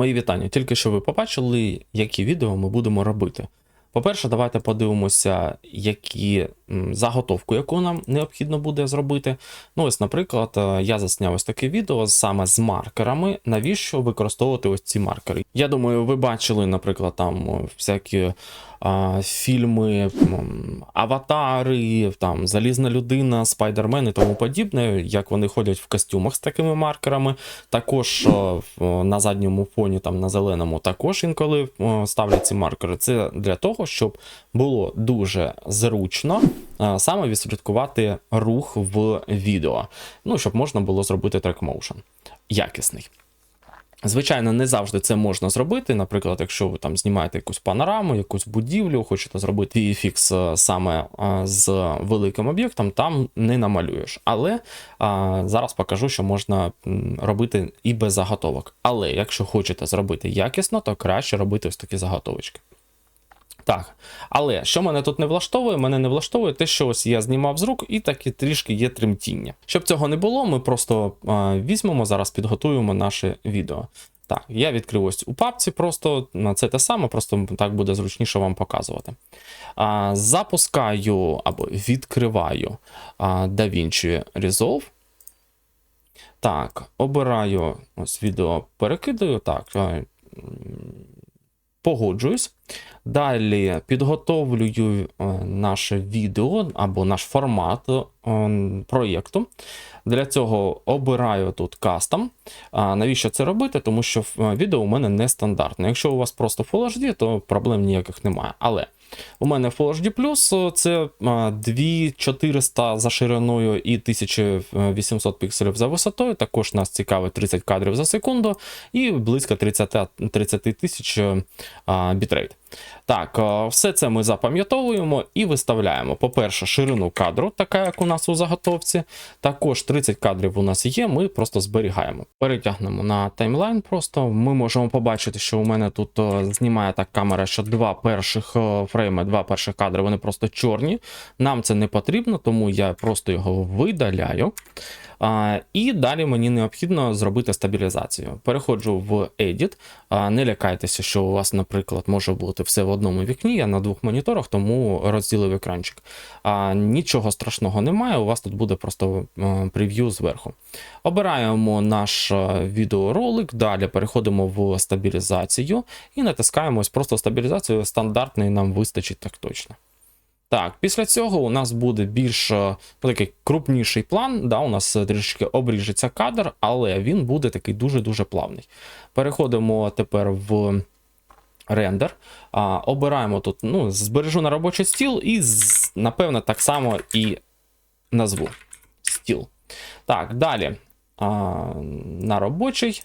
Мої вітання. Тільки що ви побачили, які відео ми будемо робити. По-перше, давайте подивимося, які заготовку, яку нам необхідно буде зробити. Ну, ось, наприклад, е, я засняв ось таке відео саме з маркерами. Навіщо використовувати ось ці маркери? Я думаю, ви бачили, наприклад, там всякі а, фільми, аватари, там Залізна людина, Спайдермен і тому подібне, як вони ходять в костюмах з такими маркерами. Також о, на задньому фоні, там на зеленому, також інколи ставлять ці маркери. Це для того, щоб було дуже зручно саме відслідкувати рух в відео. Ну, щоб можна було зробити трек моушен якісний. Звичайно, не завжди це можна зробити. Наприклад, якщо ви там знімаєте якусь панораму, якусь будівлю, хочете зробити VFX е, саме е, з великим об'єктом, там не намалюєш. Але е, зараз покажу, що можна робити і без заготовок. Але якщо хочете зробити якісно, то краще робити ось такі заготовочки. Так, але що мене тут не влаштовує? Мене не влаштовує те, що ось я знімав з рук, і таки трішки є тремтіння. Щоб цього не було, ми просто е, візьмемо зараз, підготуємо наше відео. Так, я відкрив ось у папці, просто це те саме, просто так буде зручніше вам показувати. А, запускаю або відкриваю а, DaVinci Resolve. Так, обираю ось відео, перекидаю. Так, погоджуюсь. Далі підготовлюю е, наше відео або наш формат е, проєкту. Для цього обираю тут кастом. А навіщо це робити? Тому що е, відео у мене нестандартне. Якщо у вас просто Full HD, то проблем ніяких немає. Але у мене Full HD це е, 2400 за шириною і 1800 пікселів за висотою. Також нас цікавить 30 кадрів за секунду і близько 30 30 тисяч е, бітрейт. Так, е, все це ми запам'ятовуємо і виставляємо. По-перше, ширину кадру, така як у нас у заготовці. Також 30 кадрів у нас є, ми просто зберігаємо. Перетягнемо на таймлайн. Просто ми можемо побачити, що у мене тут е, знімає так камера, що два перших е, фрейми, два перших кадри, вони просто чорні. Нам це не потрібно, тому я просто його видаляю. І далі мені необхідно зробити стабілізацію. Переходжу в Edit. Не лякайтеся, що у вас, наприклад, може бути все в одному вікні. Я на двох моніторах, тому розділив екранчик. Нічого страшного немає. У вас тут буде просто е, прев'ю зверху. Обираємо наш е, відеоролик, далі переходимо в стабілізацію і натискаємо просто стабілізацію. Стандартний нам вистачить так точно. Так, після цього у нас буде більш е, такий крупніший план. Да, У нас е, трішки обріжеться кадр, але він буде такий дуже-дуже плавний. Переходимо тепер в рендер. А, обираємо тут, ну, збережу на робочий стіл, і, напевно, так само і назву стіл. Так, далі. А, на робочий.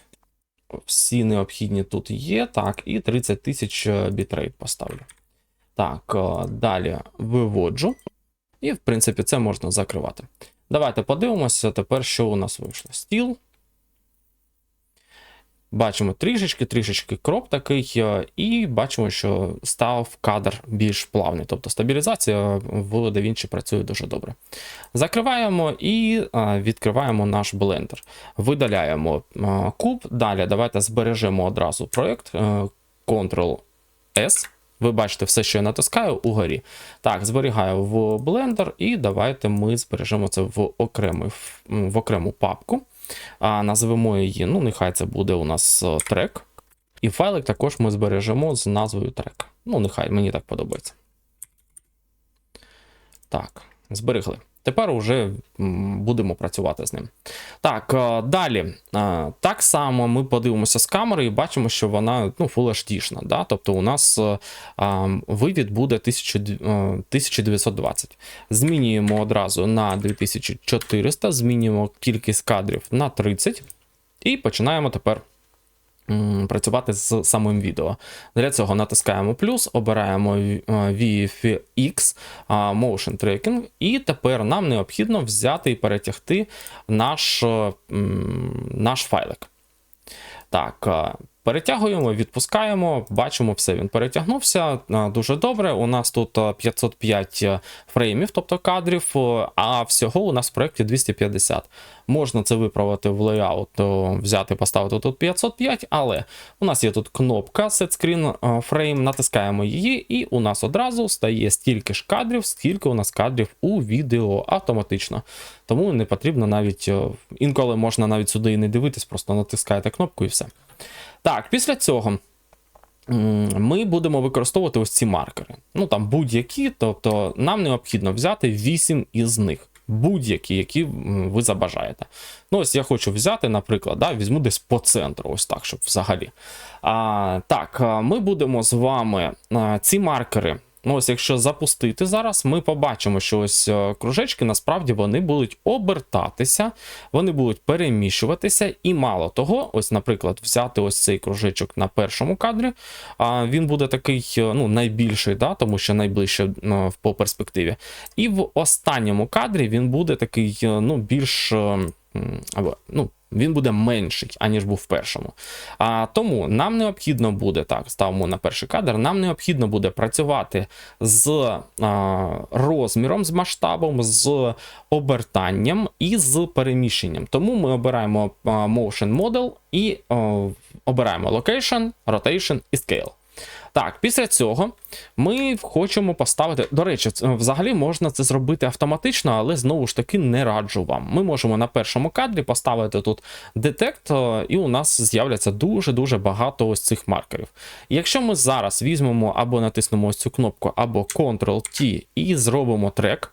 Всі необхідні тут є. Так, і 30 тисяч е, бітрейт поставлю. Так, е, далі виводжу. І, в принципі, це можна закривати. Давайте подивимося тепер, що у нас вийшло. Стіл. Бачимо трішечки, трішечки кроп такий, е, і бачимо, що став кадр більш плавний. Тобто стабілізація в DaVinci працює дуже добре. Закриваємо і е, відкриваємо наш блендер. Видаляємо куб. Далі давайте збережемо одразу проєкт. Ctrl-S. Ви бачите все, що я натискаю угорі. Так, зберігаю в Blender, і давайте ми збережемо це в, окремий, в окрему папку. А, назвемо її, ну, нехай це буде у нас е, трек. І файлик також ми збережемо з назвою трек. Ну, нехай мені так подобається. Так, зберегли. Тепер уже будемо працювати з ним. Так, е, далі. Е, Так само ми подивимося з камери і бачимо, що вона ну, Full HD-шна. Да? Тобто у нас е, вивід буде 1000 д- е, 1920. Змінюємо одразу на 2400, змінюємо кількість кадрів на 30 і починаємо тепер працювати з самим відео. Для цього натискаємо плюс, обираємо VFX Motion Tracking, і тепер нам необхідно взяти і перетягти наш, е, наш файлик. Так, е, Перетягуємо, відпускаємо, бачимо, все, він перетягнувся дуже добре. У нас тут 505 фреймів, тобто кадрів, а всього у нас в проєкті 250. Можна це виправити в лейаут, взяти, поставити тут 505, але у нас є тут кнопка Set Screen Frame, натискаємо її, і у нас одразу стає стільки ж кадрів, скільки у нас кадрів у відео автоматично. Тому не потрібно навіть інколи можна навіть сюди і не дивитись, просто натискаєте кнопку і все. Так, після цього ми будемо використовувати ось ці маркери. Ну там будь-які, тобто нам необхідно взяти 8 із них. Будь-які, які ви забажаєте. Ну, ось я хочу взяти, наприклад, да, візьму десь по центру, ось так, щоб взагалі. А, Так, ми будемо з вами ці маркери. Ну, ось якщо запустити зараз, ми побачимо, що ось е, кружечки насправді вони будуть обертатися, вони будуть переміщуватися, і мало того, ось, наприклад, взяти ось цей кружечок на першому кадрі, а він буде такий е, ну, найбільший, да, тому що найближче е, по перспективі. І в останньому кадрі він буде такий ну, більш. або, ну, він буде менший, аніж був в першому. А, тому нам необхідно буде, так, ставимо на перший кадр, нам необхідно буде працювати з а, розміром, з масштабом, з обертанням і з переміщенням. Тому ми обираємо Motion Model і о, обираємо Location, Rotation і Scale. Так, після цього ми хочемо поставити. До речі, взагалі можна це зробити автоматично, але знову ж таки не раджу вам. Ми можемо на першому кадрі поставити тут детект, е, і у нас з'являться дуже-дуже багато ось цих маркерів. Якщо ми зараз візьмемо або натиснемо ось цю кнопку, або Ctrl-T і зробимо трек,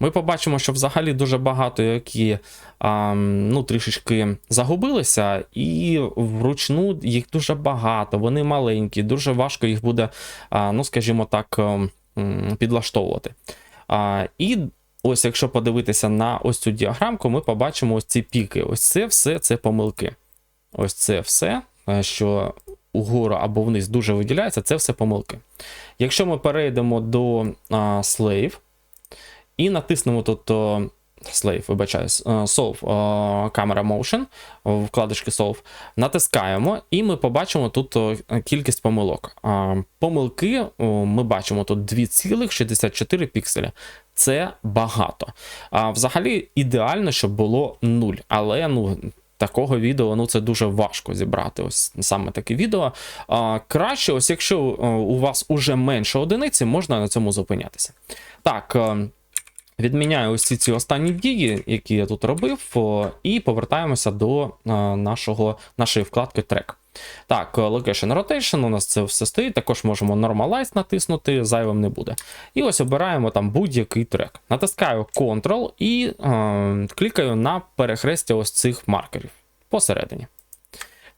ми побачимо, що взагалі дуже багато які а, ну, трішечки загубилися, і вручну їх дуже багато, вони маленькі, дуже важко їх буде, а, ну, скажімо так, ем, підлаштовувати. А, і ось якщо подивитися на ось цю діаграмку, ми побачимо ось ці піки. Ось це все це помилки. Ось це все, е, що угору або вниз дуже виділяється, це все помилки. Якщо ми перейдемо до а, Slave, і натиснемо тут Slave, вибачаюсь, е, Solve Camera Motion, вкладочки Solve, натискаємо, і ми побачимо тут кількість помилок. Помилки ми бачимо тут 2,64 пікселя. Це багато. А взагалі ідеально, щоб було 0, але ну. Такого відео ну це дуже важко зібрати. Ось саме таке відео. А, краще, ось якщо у вас уже менше одиниці, можна на цьому зупинятися. Так, е, Відміняю ось ці, останні дії, які я тут робив, і повертаємося до е, нашого, нашої вкладки Track. Так, е, Location Rotation, у нас це все стоїть. Також можемо Normalize натиснути, зайвим не буде. І ось обираємо там будь-який трек. Натискаю Ctrl і е, клікаю на перехрестя ось цих маркерів посередині.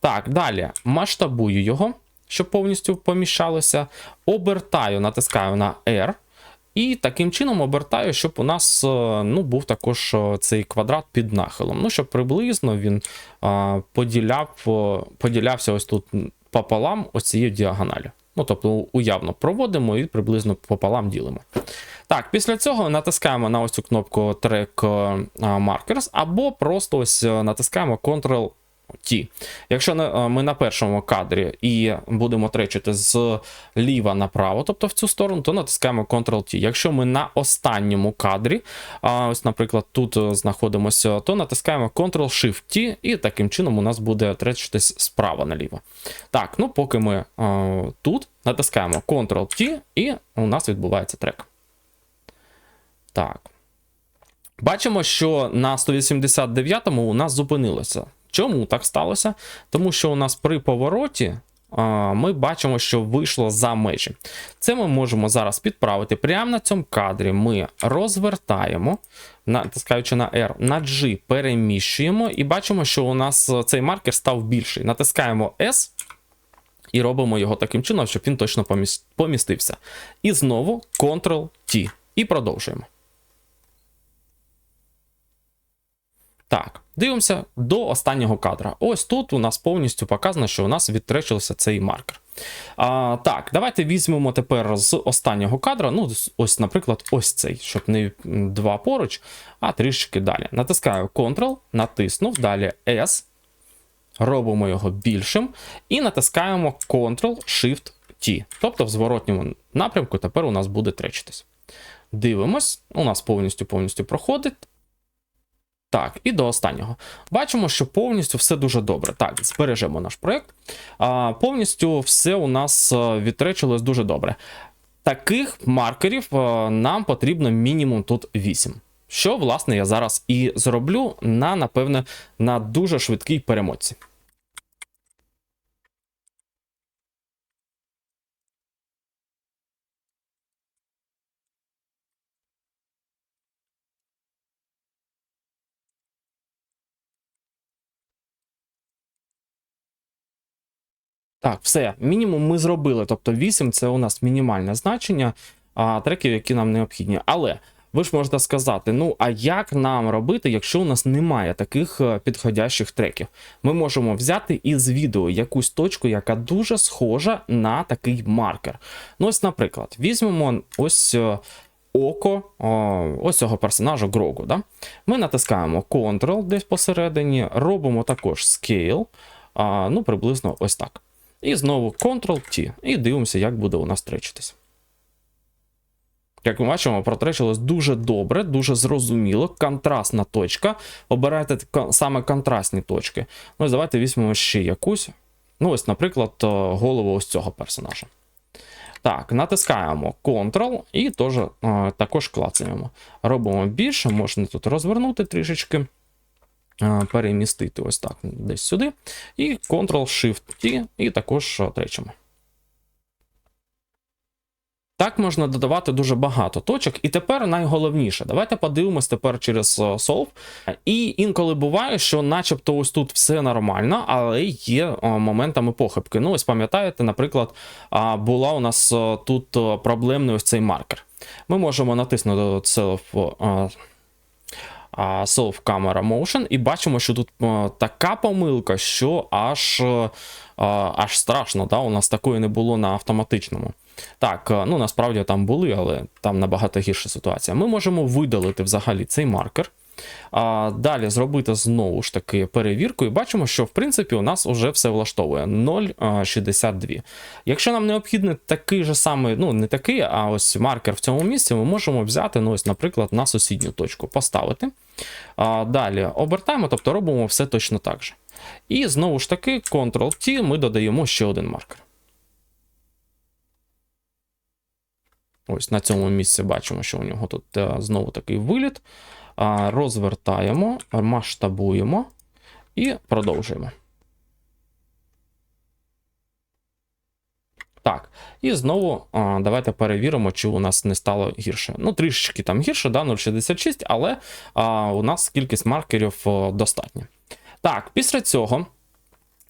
Так, далі масштабую його, щоб повністю поміщалося. Обертаю, натискаю на R. І таким чином обертаю, щоб у нас е, ну, був також е, цей квадрат під нахилом. Ну, щоб приблизно він е, поділяв, поділявся ось тут пополам ось цією діагоналю. Ну, тобто уявно проводимо і приблизно пополам ділимо. Так, після цього натискаємо на ось цю кнопку Track Markers, або просто ось натискаємо Ctrl T. Якщо е, ми на першому кадрі і будемо тречити з ліва направо, тобто в цю сторону, то натискаємо Ctrl-T. Якщо ми на останньому кадрі, ось, наприклад, тут е, знаходимося, то натискаємо Ctrl-Shift-T, і таким чином у нас буде тречитись справа наліво. Так, ну поки ми е, тут натискаємо Ctrl-T, і у нас відбувається трек. Так. Бачимо, що на 189-му у нас зупинилося. Чому так сталося? Тому що у нас при повороті ми бачимо, що вийшло за межі. Це ми можемо зараз підправити. Прямо на цьому кадрі ми розвертаємо, натискаючи на R, на G переміщуємо і бачимо, що у нас е, цей маркер став більший. Натискаємо S. І робимо його таким чином, щоб він точно помістився. І знову Ctrl-T. І продовжуємо. Так, дивимося до останнього кадра. Ось тут у нас повністю показано, що у нас відтречився цей маркер. А, так, давайте візьмемо тепер з останнього кадра. Ну, ось- наприклад, ось цей, щоб не два поруч, а трішки далі. Натискаю Ctrl, натиснув, далі S. робимо його більшим і натискаємо Ctrl-Shift-T. Тобто в зворотньому напрямку тепер у нас буде тречитись. Дивимось, у нас повністю повністю проходить. Так, і до останнього. Бачимо, що повністю все дуже добре. Так, збережемо наш проєкт. А, Повністю все у нас е, відтречилось дуже добре. Таких маркерів е, нам потрібно мінімум тут 8. Що, власне, я зараз і зроблю на, напевне, на дуже швидкій перемотці. Так, все, мінімум ми зробили. Тобто 8 це у нас мінімальне значення а, треків, які нам необхідні. Але ви ж можете сказати: ну а як нам робити, якщо у нас немає таких е, підходящих треків? Ми можемо взяти із відео якусь точку, яка дуже схожа на такий маркер. Ну, ось, наприклад, візьмемо ось. е, Око ось цього персонажа Грогу. Да? Ми натискаємо Ctrl десь посередині, робимо також Scale, ну приблизно ось так. І знову Ctrl-T. І дивимося, як буде у нас тречитись. Як ми бачимо, протречилось дуже добре, дуже зрозуміло. Контрастна точка. Обирайте саме контрастні точки. Ну, ось давайте візьмемо ще якусь. Ну, ось, наприклад, е, голову ось цього персонажа. Так, натискаємо Ctrl і теж, е, також клацаємо. Робимо більше, можна тут розвернути трішечки. Е, Перемістити ось так десь сюди. І Ctrl-Shift-T, і також е, тречимо. Так можна додавати дуже багато точок. І тепер найголовніше. Давайте подивимось тепер через е, Solve. І інколи буває, що начебто ось тут все нормально, але є моментами похибки. Ну, ось пам'ятаєте, наприклад, була у нас тут проблемний ось цей маркер. Ми можемо натиснути е, а, Solve Camera Motion і бачимо, що тут е, така помилка, що аж, е, аж страшно. Да? У нас такої не було на автоматичному. Так, е, ну насправді там були, але там набагато гірша ситуація. Ми можемо видалити взагалі цей маркер. А, далі зробити знову ж таки перевірку, і бачимо, що в принципі у нас вже все влаштовує 0,62. Якщо нам необхідний такий же самий, ну не такий, а ось маркер в цьому місці, ми можемо взяти, ну ось, наприклад, на сусідню точку, поставити. А, далі обертаємо, тобто робимо все точно так же. І знову ж таки, Ctrl-T, ми додаємо ще один маркер. Ось на цьому місці бачимо, що у нього тут е, знову такий виліт. Розвертаємо, масштабуємо і продовжуємо. Так, і знову давайте перевіримо, чи у нас не стало гірше. Ну, трішечки там гірше, да, 0,66, але а, у нас кількість маркерів достатня. Так, після цього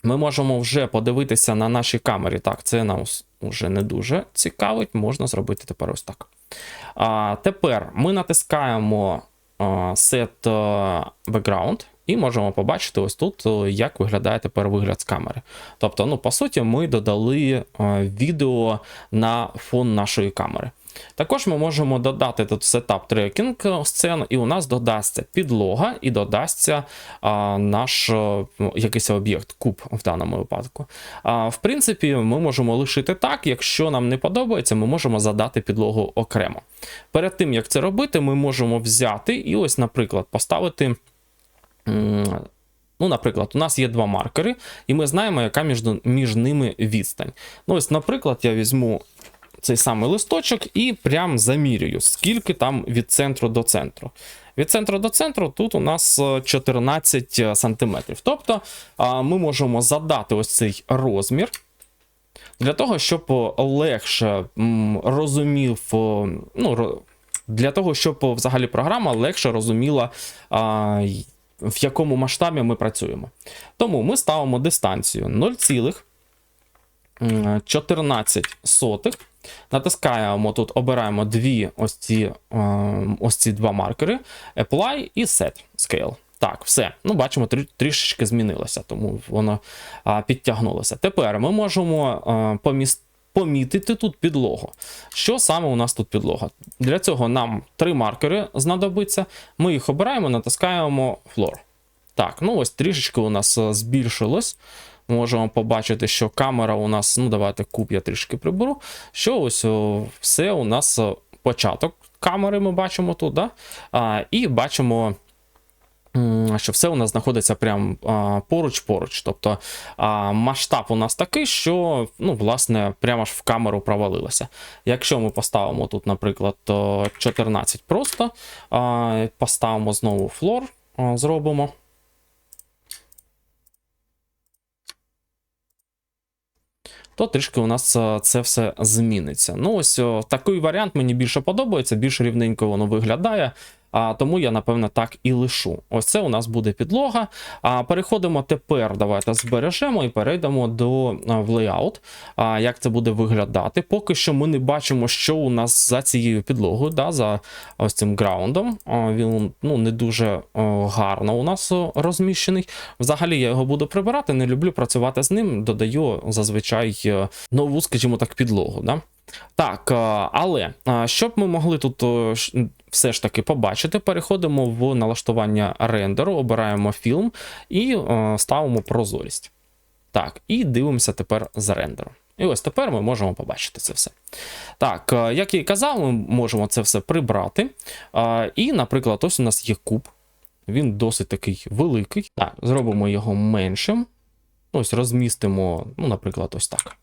ми можемо вже подивитися на нашій камері. Так, це нас вже не дуже цікавить, можна зробити тепер ось так. А, Тепер ми натискаємо Set Background. І можемо побачити ось тут, як виглядає тепер вигляд з камери. Тобто, ну, по суті, ми додали е, відео на фон нашої камери. Також ми можемо додати тут setup tracking сцен, і у нас додасться підлога і додасться а, наш е, ну, якийсь об'єкт, куб в даному випадку. А, в принципі, ми можемо лишити так. Якщо нам не подобається, ми можемо задати підлогу окремо. Перед тим як це робити, ми можемо взяти і ось, наприклад, поставити. Ну, наприклад, у нас є два маркери, і ми знаємо, яка між, між ними відстань. Ну, ось, наприклад, я візьму цей самий листочок і прям замірюю, скільки там від центру до центру. Від центру до центру тут у нас е, 14 сантиметрів. Тобто ми можемо задати ось цей розмір. Для того, щоб е, легше розумів, е, ну, для того, щоб е, взагалі програма легше розуміла, в якому масштабі ми працюємо. Тому ми ставимо дистанцію 0,14 сотих. Натискаємо тут, обираємо дві ось ці, е, ось ці два маркери: Apply і Set Scale. Так, все. Ну, бачимо, трішечки змінилося, тому воно підтягнулося. Тепер ми можемо а, помітити тут підлогу. Що саме у нас тут підлога? Для цього нам три маркери знадобиться. Ми їх обираємо, натискаємо Floor. Так, ну ось трішечки у нас е, збільшилось. Можемо побачити, що камера у нас, ну давайте куб я трішки приберу. Що ось о, все у нас початок камери ми бачимо тут, да? а, і бачимо. Що все у нас знаходиться прямо поруч-поруч. Тобто а, масштаб у нас такий, що ну, власне, прямо ж в камеру провалилося. Якщо ми поставимо тут, наприклад, 14 просто, а, поставимо знову флор, а, зробимо. То трішки у нас е, це все зміниться. Ну, ось такий варіант мені більше подобається, більш рівненько воно виглядає. А тому я напевно так і лишу. Ось це у нас буде підлога. А переходимо тепер. Давайте збережемо і перейдемо до в layout. А як це буде виглядати? Поки що ми не бачимо, що у нас за цією підлогою, да, за ось цим граундом. А, він ну, не дуже о, гарно у нас розміщений. Взагалі я його буду прибирати, не люблю працювати з ним. Додаю зазвичай е, нову, скажімо так, підлогу. Да? Так, е, але е, щоб ми могли тут е, все ж таки побачити, переходимо в налаштування рендеру, обираємо фільм і ставимо прозорість. Так, і дивимося тепер за рендером. І ось тепер ми можемо побачити це все. Так, як і казав, ми можемо це все прибрати. І, наприклад, ось у нас є куб. Він досить такий великий. Так, зробимо його меншим. Ось розмістимо, ну, наприклад, ось так.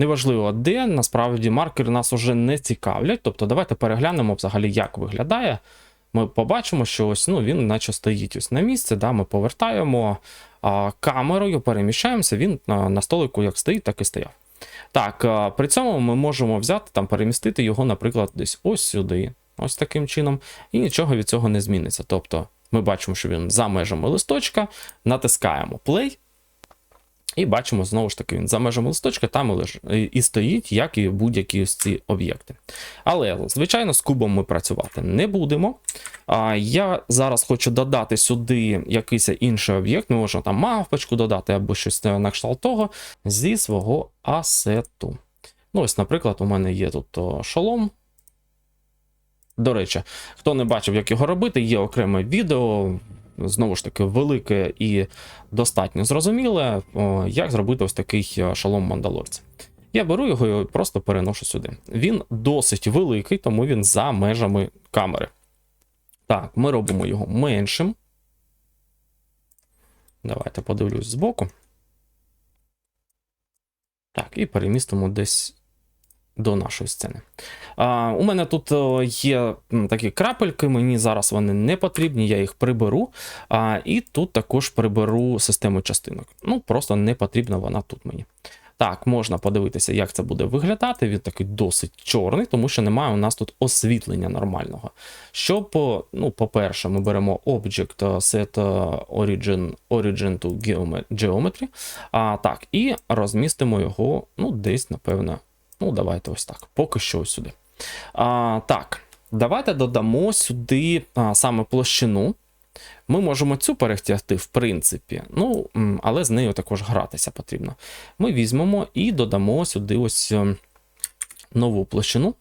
Неважливо, де насправді маркери нас уже не цікавлять. Тобто, давайте переглянемо взагалі, як виглядає. Ми побачимо, що ось ну, він наче стоїть ось на місці. Да? Ми повертаємо а, камерою, переміщаємося, він а, на столику як стоїть, так і стояв. Так, а, при цьому ми можемо взяти там, перемістити його, наприклад, десь ось сюди, ось таким чином, і нічого від цього не зміниться. Тобто, ми бачимо, що він за межами листочка, натискаємо play. І бачимо, знову ж таки, він за межами листочка там і, леж... і- стоїть, як і будь-які ось ці об'єкти. Але, звичайно, з кубом ми працювати не будемо. А, я зараз хочу додати сюди якийсь інший об'єкт. Ми можемо там мавпочку додати або щось на кшталт того зі свого асету. Ну, ось, наприклад, у мене є тут шолом. До речі, хто не бачив, як його робити, є окреме відео. Знову ж таки, велике і достатньо зрозуміле, як зробити ось такий е, шолом мандалорця. Я беру його і просто переношу сюди. Він досить великий, тому він за межами камери. Так, ми робимо його меншим. Давайте подивлюсь збоку. Так, і перемістимо десь до нашої сцени. А, у мене тут є такі крапельки, мені зараз вони не потрібні, я їх приберу. А, і тут також приберу систему частинок. Ну, просто не потрібна вона тут мені. Так, можна подивитися, як це буде виглядати. Він такий досить чорний, тому що немає у нас тут освітлення нормального. Щоб, о, ну, по-перше, ми беремо Object е, Set е, Origin, origin to Geometry. А, так, і розмістимо його ну, десь, напевно. Ну, давайте ось так. Поки що ось сюди. А, так, давайте додамо сюди а, саме площину. Ми можемо цю перетягти, в принципі, ну, але з нею також гратися потрібно. Ми візьмемо і додамо сюди ось ем, нову площину.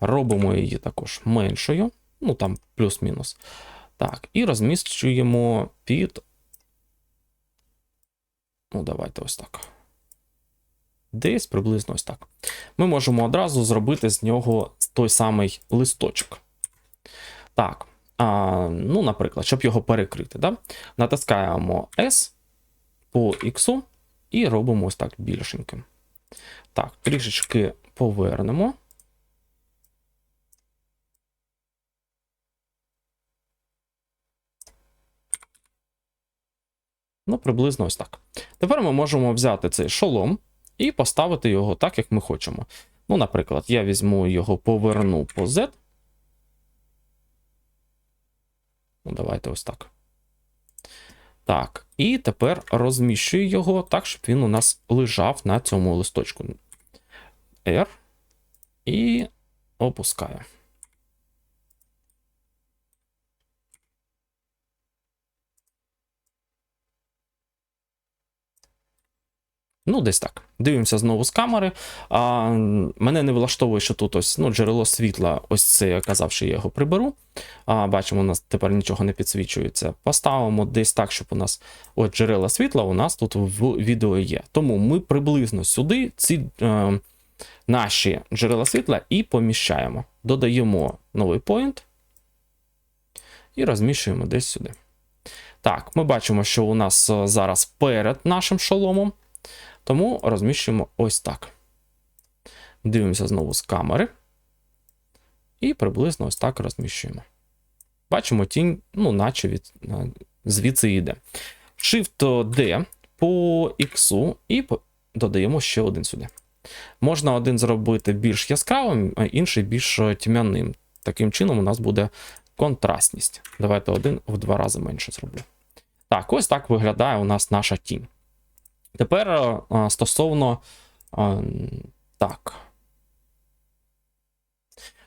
Робимо її також меншою, ну там плюс-мінус. Так, і розміщуємо під. Ну, давайте ось так. Десь приблизно ось так. Ми можемо одразу зробити з нього той самий листочок. Так. А, ну, наприклад, щоб його перекрити, да? натискаємо S по X і робимо ось так більшеньким. Так, трішечки повернемо. Ну, приблизно ось так. Тепер ми можемо взяти цей шолом і поставити його так, як ми хочемо. Ну, наприклад, я візьму його, поверну по Z. Ну, давайте ось так. Так, і тепер розміщую його так, щоб він у нас лежав на цьому листочку. R. І опускаю. Ну, десь так. Дивимося знову з камери. А, мене не влаштовує, що тут ось ну, джерело світла, ось це я казав, що я його приберу. А, бачимо, у нас тепер нічого не підсвічується. Поставимо десь так, щоб у нас от джерела світла у нас тут в відео є. Тому ми приблизно сюди ці е, наші джерела світла і поміщаємо. Додаємо новий point і розміщуємо десь сюди. Так, ми бачимо, що у нас е, зараз перед нашим шоломом. Тому розміщуємо ось так. Дивимося знову з камери. І приблизно ось так розміщуємо. Бачимо тінь, ну, наче від, е, звідси йде. Shift-D по X і додаємо ще один сюди. Можна один зробити більш яскравим, а інший більш тьмяним. Таким чином, у нас буде контрастність. Давайте один в два рази менше зроблю. Так, ось так виглядає у нас наша тінь. Тепер е, е, стосовно. е, Так.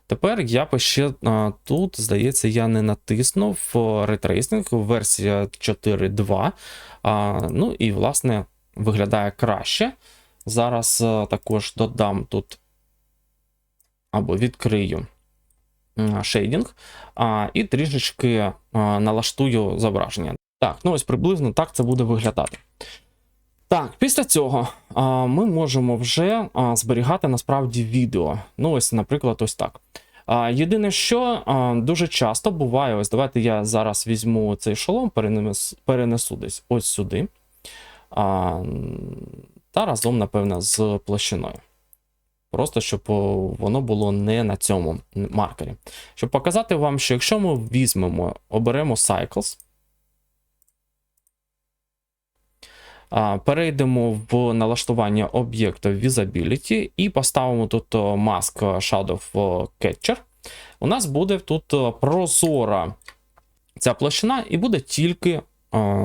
Тепер я би ще тут, здається, я не натиснув ретрейсинг, версія 4.2. А, Ну і, власне, виглядає краще. Зараз також додам тут або відкрию шейдінг і трішечки налаштую зображення. Так, ну ось приблизно так це буде виглядати. Так, після цього а, ми можемо вже а, зберігати насправді відео. Ну, ось, наприклад, ось так. А, єдине, що а, дуже часто буває, ось давайте я зараз візьму цей шолом, перенесу, перенесу десь ось сюди. А, та разом, напевно, з площиною. Просто щоб воно було не на цьому маркері. Щоб показати вам, що якщо ми візьмемо, оберемо Cycles. А, Перейдемо в налаштування об'єкта Visibility і поставимо тут Mask Shadow Catcher. У нас буде тут прозора ця площина, і буде тільки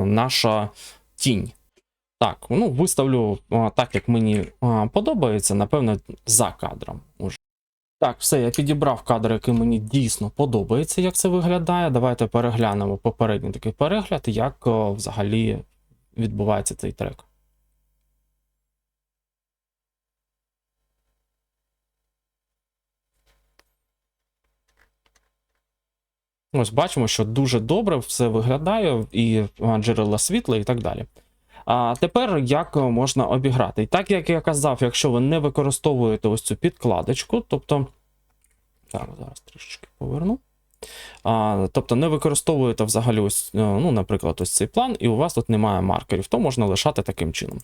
наша тінь. Так, ну виставлю так, як мені подобається, напевно, за кадром. Уже. Так, все, я підібрав кадр, який мені дійсно подобається, як це виглядає. Давайте переглянемо попередній такий перегляд, як взагалі відбувається цей трек. Ось бачимо, що дуже добре все виглядає, і джерела світла, і так далі. А тепер як можна обіграти? І так як я казав, якщо ви не використовуєте ось цю підкладочку, тобто. Так, зараз трішечки поверну. А, Тобто не використовуєте взагалі, ось, е, ну, наприклад, ось цей план, і у вас тут немає маркерів, то можна лишати таким чином.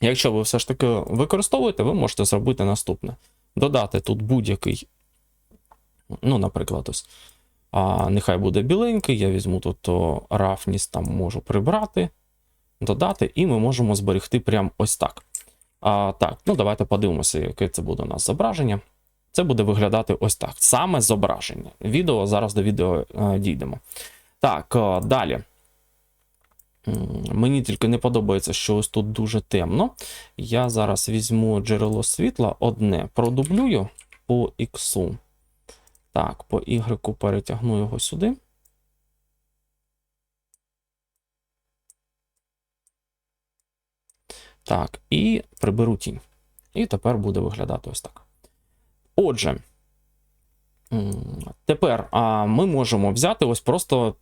Якщо ви все ж таки використовуєте, ви можете зробити наступне: додати тут будь-який, ну, наприклад, ось. А, Нехай буде біленький, я візьму тут о, рафність, там можу прибрати, додати, і ми можемо зберегти прямо ось так. А, Так, ну давайте подивимося, яке це буде у нас зображення. Це буде виглядати ось так. Саме зображення. Відео зараз до відео е, дійдемо. Так, е, далі. Мені тільки не подобається, що ось тут дуже темно. Я зараз візьму джерело світла одне, продублюю по X. Так, по Y перетягну його сюди. Так, і приберу тінь. І тепер буде виглядати ось так. Отже, тепер ми можемо взяти ось просто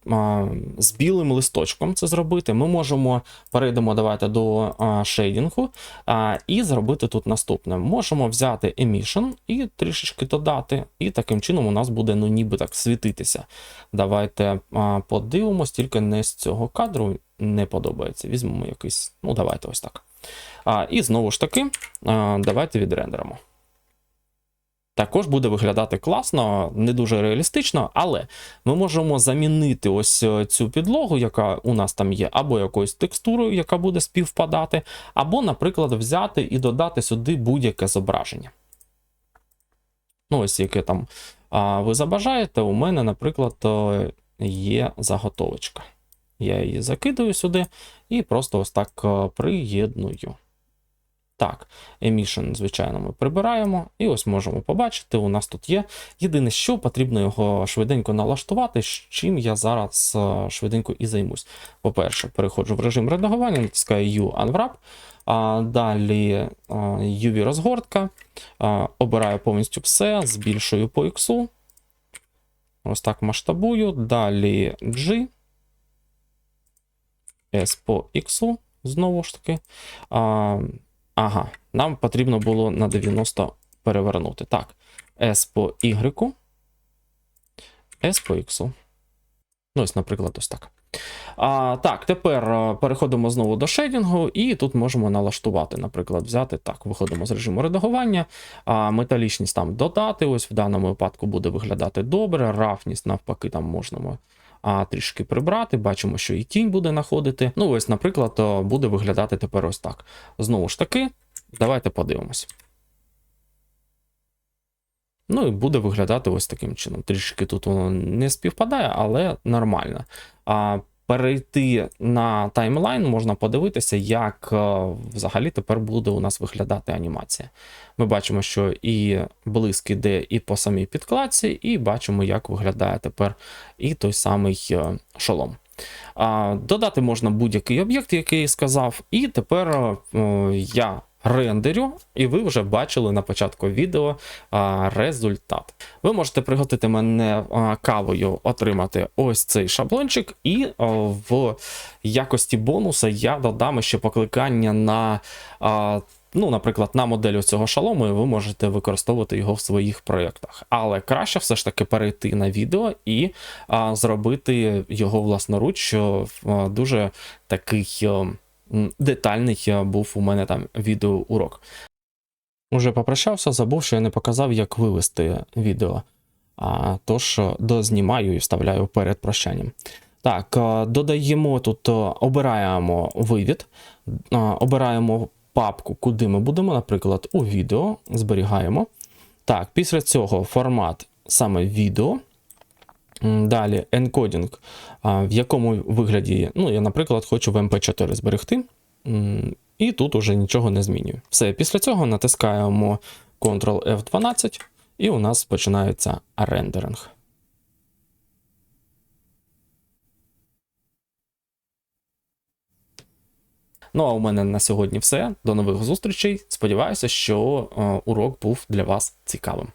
з білим листочком це зробити. Ми можемо перейдемо давайте до шейдінгу і зробити тут наступне. Можемо взяти emission і трішечки додати, і таким чином у нас буде ну, ніби так світитися. Давайте подивимось, тільки не з цього кадру не подобається. Візьмемо якийсь, ну давайте ось так. І знову ж таки, давайте відрендеримо. Також буде виглядати класно, не дуже реалістично, але ми можемо замінити ось е, цю підлогу, яка у нас там є, або якоюсь текстурою, яка буде співпадати, або, наприклад, взяти і додати сюди будь-яке зображення. Ну, ось яке там а, ви забажаєте, у мене, наприклад, е, є заготовочка. Я її закидаю сюди і просто ось так е, приєдную. Так, emission, звичайно, ми прибираємо. І ось можемо побачити, у нас тут є. Єдине, що потрібно його швиденько налаштувати, з чим я зараз е, швиденько і займусь. По-перше, переходжу в режим редагування, натискаю U Unwrap, а далі е, UV розгортка, е, обираю повністю все, збільшую по X. Ось так масштабую. Далі G. S по X. Знову ж таки. Ага, нам потрібно було на 90 перевернути. Так. S по Y. S по X. Ну, ось, наприклад, ось так. А, Так, тепер переходимо знову до шейдінгу, і тут можемо налаштувати, наприклад, взяти так, виходимо з режиму редагування, а, металічність там додати. Ось в даному випадку буде виглядати добре. Рафність, навпаки, там можна а, трішки прибрати. Бачимо, що і тінь буде находити. Ну, ось, наприклад, буде виглядати тепер ось так. Знову ж таки, давайте подивимось. Ну і буде виглядати ось таким чином. Трішки тут воно не співпадає, але нормально. А перейти на таймлайн можна подивитися, як е, взагалі тепер буде у нас виглядати анімація. Ми бачимо, що і блиск іде і по самій підкладці, і бачимо, як виглядає тепер і той самий е, шолом. Додати можна будь-який об'єкт, який я сказав, і тепер е, я рендерю, і ви вже бачили на початку відео а, результат. Ви можете приготити мене а, кавою, отримати ось цей шаблончик, і а, в якості бонуса я додам ще покликання на. А, Ну, наприклад, на модель цього шалому, і ви можете використовувати його в своїх проєктах. Але краще все ж таки перейти на відео і а, зробити його власноруч, а, дуже такий. А, детальний е, був у мене там відеоурок. Уже попрощався, забув, що я не показав, як вивести відео. А, Тож дознімаю і вставляю перед прощанням. Так, е, додаємо тут, е, обираємо вивід, обираємо папку, куди ми будемо, наприклад, у відео, зберігаємо. Так, після цього формат саме відео. Далі енкодінг, в якому вигляді, ну, я, наприклад, хочу в MP4 зберегти, і тут уже нічого не змінюю. Все, після цього натискаємо Ctrl F12, і у нас починається рендеринг. Ну, а у мене на сьогодні все. До нових зустрічей. Сподіваюся, що урок був для вас цікавим.